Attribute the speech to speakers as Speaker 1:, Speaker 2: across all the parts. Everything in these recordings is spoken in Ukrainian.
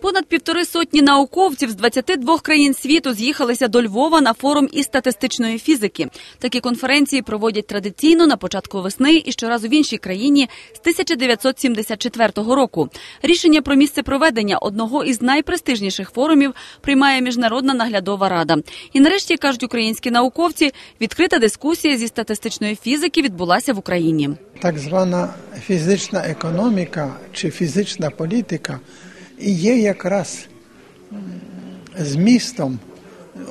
Speaker 1: Понад півтори сотні науковців з 22 країн світу з'їхалися до Львова на форум із статистичної фізики. Такі конференції проводять традиційно на початку весни і щоразу в іншій країні з 1974 року. Рішення про місце проведення одного із найпрестижніших форумів приймає міжнародна наглядова рада. І нарешті кажуть українські науковці, відкрита дискусія зі статистичної фізики відбулася в Україні.
Speaker 2: Так звана фізична економіка чи фізична політика і є якраз змістом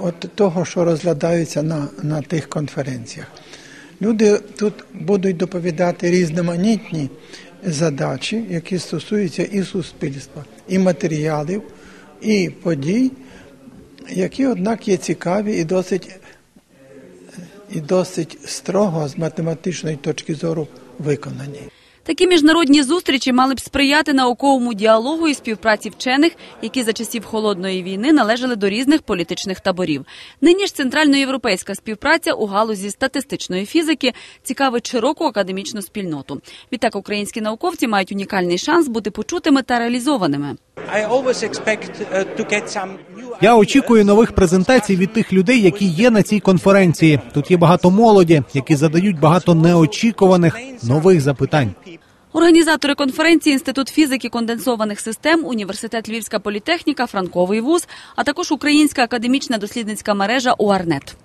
Speaker 2: от того, що розглядається на, на тих конференціях. Люди тут будуть доповідати різноманітні задачі, які стосуються і суспільства, і матеріалів, і подій, які, однак, є цікаві і досить, і досить строго з математичної точки зору виконані.
Speaker 1: Такі міжнародні зустрічі мали б сприяти науковому діалогу і співпраці вчених, які за часів холодної війни належали до різних політичних таборів. Нині ж центральноєвропейська співпраця у галузі статистичної фізики цікавить широку академічну спільноту. Відтак українські науковці мають унікальний шанс бути почутими та реалізованими.
Speaker 3: Uh,
Speaker 4: Я очікую нових презентацій від тих людей, які є на цій конференції. Тут є багато молоді, які задають багато неочікуваних нових запитань.
Speaker 1: Організатори конференції Інститут фізики конденсованих систем, Університет Львівська політехніка, Франковий вуз, а також Українська академічна дослідницька мережа УАРНЕТ.